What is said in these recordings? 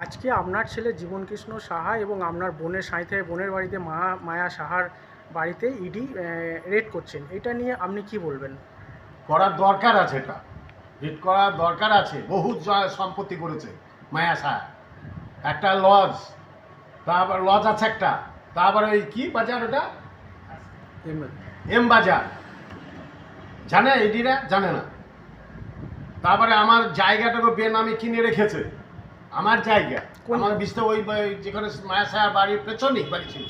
আজকে আপনার ছেলে জীবনকৃষ্ণ সাহা এবং আপনার বোনের সাঁইথে বোনের বাড়িতে মা মায়া সাহার বাড়িতে ইডি রেড করছেন। এটা নিয়ে আপনি কি বলবেন? করার দরকার আছে এটা। রেড করার দরকার আছে। বহু সম্পত্তি করেছে মায়া সাহা। একটা লজ। তারপর লজ আছে একটা। তারপরে ওই কি বাজার ওটা? এম বাজার। জানে এডিরা জানে না। তারপরে আমার জায়গাটাকে বেনামি কিনে রেখেছে। আমার জায়গা আমার বিস্তার ওই যেখানে মায়া শাহ বাড়ির পেছনেই বাড়ি ছিল।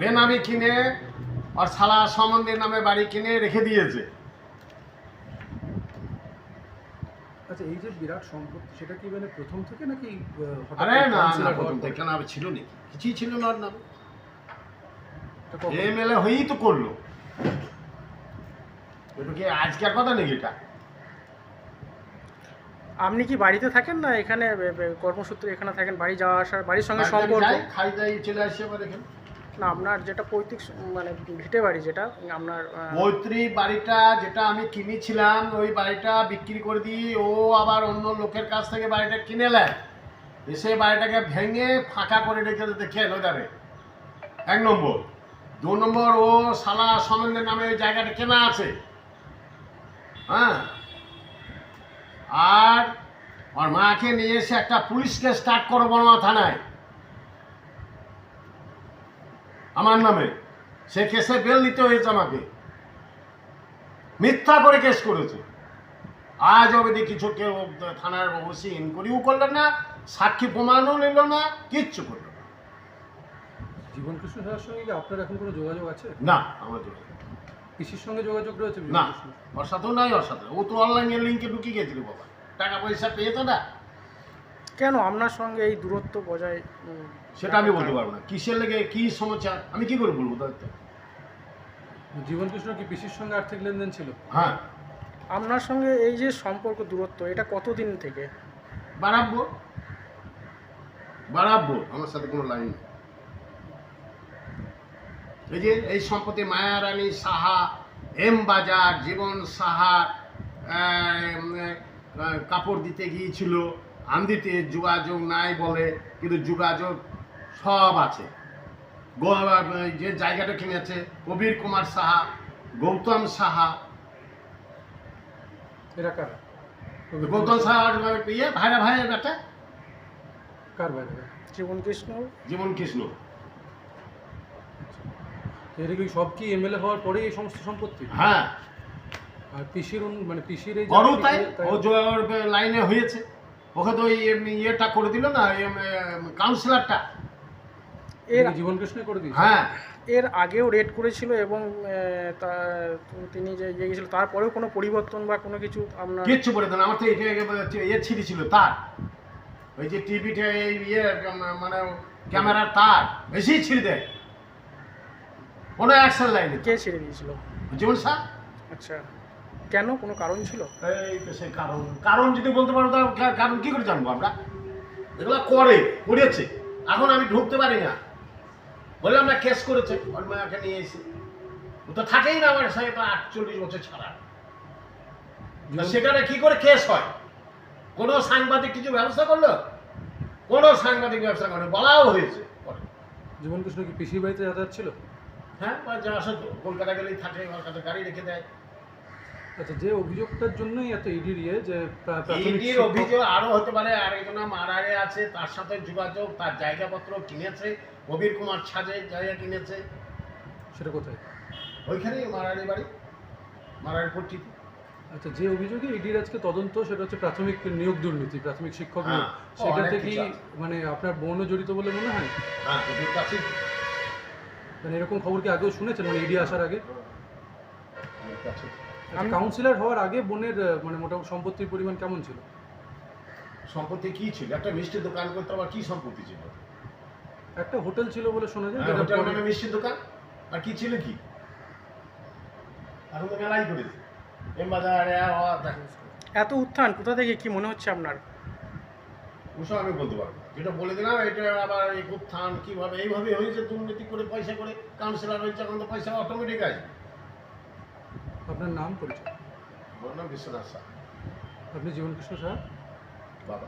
বেনামি কিনে আর সালা সম্বন্ধের নামে বাড়ি কিনে রেখে দিয়েছে। আচ্ছা এই যে বিরাট সম্পত্তি সেটা কি মানে প্রথম থেকে নাকি আরে না না প্রথম থেকে না ছিল নি কিছুই ছিল না ওর নাম? এমএলএ হয়েই তো করল। এটা কি আজকের কথা নাকি এটা? আপনি কি বাড়িতে থাকেন না এখানে কর্মসূত্রে এখানে থাকেন? বাড়ি যাওয়া আসার বাড়ির সঙ্গে সম্পর্ক? যাই, খাই দাই চলে আসি আবার এখানে। না আপনার যেটা পৈতৃক মানে ভিটে বাড়ি যেটা আপনার মৈত্রী বাড়িটা যেটা আমি কিনেছিলাম ওই বাড়িটা বিক্রি করে দিই ও আবার অন্য লোকের কাছ থেকে বাড়িটা কিনে নেয়। এসে বাড়িটাকে ভেঙে ফাঁকা করে রেখে দেখে ওদারে এক নম্বর। দু নম্বর ও সালা সম্বন্ধের নামে ওই জায়গাটা কেনা আছে। হ্যাঁ? আর আর মাকে নিয়ে এসে একটা পুলিশকে স্টার্ট করো বর্মা থানায়। আমার নামে। সে কেসে বেল নিতে হয়েছে আমাকে। মিথ্যা করে কেস করেছে। আজ অবধি কিছু কেউ থানার ওসি ইনকোয়ারিও করলেন না সাক্ষী প্রমাণও নিল না কিচ্ছু করল না। জীবন কৃষ্ণ সাহার সঙ্গে আপনার এখন কোনো যোগাযোগ আছে? না আমার জন্য পিসির সঙ্গে যোগাযোগ রয়েছে না? ওর সাথেও নাই ওর সাথে ও তো অনলাইনের লিঙ্কে ঢুকে গেছিল বাবা। টাকা পয়সা পেয়েছে না। কেন? আপনার সঙ্গে এই দূরত্ব বজায় সেটা আমি বলতে পারব না। কিসের লেগে কি সমস্যা? আমি কি করে বলব দায়িত্ব জীবন কৃষ্ণ কি পিসির সঙ্গে আর্থিক লেনদেন ছিল? হ্যাঁ। আপনার সঙ্গে এই যে সম্পর্ক দূরত্ব এটা কতদিন থেকে? বাড়াবো। বাড়াবো। আমার সাথে কোনো লাইন নেই। এই যে এই সম্পত্তি মায়া রানী সাহা এম বাজার জীবন সাহা কাপড় দিতে গিয়েছিল আন্দিতে যোগাযোগ নাই বলে কিন্তু যোগাযোগ সব আছে। যে জায়গাটা কিনেছে কবির কুমার সাহা গৌতম সাহা। গৌতম সাহার ইয়ে ভাইরা ভাইয়ের বেটা? কার জীবন কৃষ্ণ। জীবন কৃষ্ণ। এর কি সব কি এমএলএ হওয়ার পরে এই সমস্ত সম্পত্তি? হ্যাঁ। আর পিসির মানে পিসির এই বড় তাই তাই- ও লাইনে হয়েছে। ওকে তো ওই এম- ইয়েটা করে দিল না কাউন্সিলরটা এর জীবন কৃষ্ণ করে দিয়েছে? হ্যাঁ। এর আগেও রেড করেছিল এবং তা- তিনি যে ইয়ে গেছিল তারপরেও কোনো পরিবর্তন বা কোনো কিছু আপনার কিচ্ছু বলে দেন আমার তো ইয়ে ছিঁড়েছিল তার। ওই যে টিভিটা এই ইয়ে মানে ক্যামেরার তার। বেশি ছিঁড়ে দেয়। কোনো অ্যাকশন লাইনে কে ছেড়ে দিয়েছিল? জীবন শাহ আচ্ছা। কেন? কোনো কারণ ছিল? এই তো সেই কারণ। কারণ যদি বলতে পারো কা- কারণ কি করে জানব আমরা? এগুলো করে করেছে। এখন আমি ঢুকতে পারি না। বললাম না কেস করেছে। মায়াকে নিয়ে এসে। ও তো থাকেই না আমার তো আটচল্লিশ বছর ছাড়া। তা সেখানে কি করে কেস হয়? কোনো সাংবাদিক কিছু ব্যবস্থা করল? কোনো সাংবাদিক ব্যবস্থা করে বলাও হয়েছে। জীবন কৃষ্ণ কি পিসির বাড়িতে যাতায়াত ছিল? হ্যাঁ বা যা আসো তো কলকাতা গেলেই থাকে ওর কাছে গাড়ি রেখে দেয়। আচ্ছা যে অভিযোগটার জন্যই এত ইডির ইয়ে যে প্রাথমিক ইডির অভিযোগ আরও হতে পারে আরেকজন মারারে আছে তার সাথে যোগাযোগ তার জায়গাপত্র কিনেছে কবির কুমার ছাজে জায়গা কিনেছে। সেটা কোথায়? ওইখানেই মারারি বাড়ি মারারি পট্টিতে। আচ্ছা যে অভিযোগে ইডির আজকে তদন্ত সেটা হচ্ছে প্রাথমিক নিয়োগ দুর্নীতি প্রাথমিক শিক্ষক হ্যাঁ, নিয়োগ। সেটাতে কি মানে আপনার বোনও জড়িত বলে মনে হয়? হ্যাঁ মানে এরকম খবর কি আগেও শুনেছেন? মানে ইডি আসার আগে? কাউন্সিলর হওয়ার আগে বোনের মানে মোটামুটি সম্পত্তির পরিমাণ কেমন ছিল? সম্পত্তি কি ছিল? একটা মিষ্টির দোকান করতে আবার কি সম্পত্তি ছিল? একটা হোটেল ছিল বলে শোনা যায় হ্যাঁ, যেটা হোটেল মানে মিষ্টির দোকান। আর কি ছিল কি? এখন তো মেলাই করেছে। এম বাজারে আর হওয়া দেখো। এত উত্থান কোথা থেকে কি মনে হচ্ছে আপনার? ওসব আমি বলতে পারব যেটা বলে দিলাম এটা আবার এই উত্থান কীভাবে এইভাবে হয়েছে দুর্নীতি করে পয়সা করে কাউন্সিলর হয়েছে এখন তো পয়সা অটোমেটিক আসবে আপনার নাম পরিচয়? আমার নাম বিশ্বনাথ শাহ আপনি জীবন কৃষ্ণ সাহা? বাবা।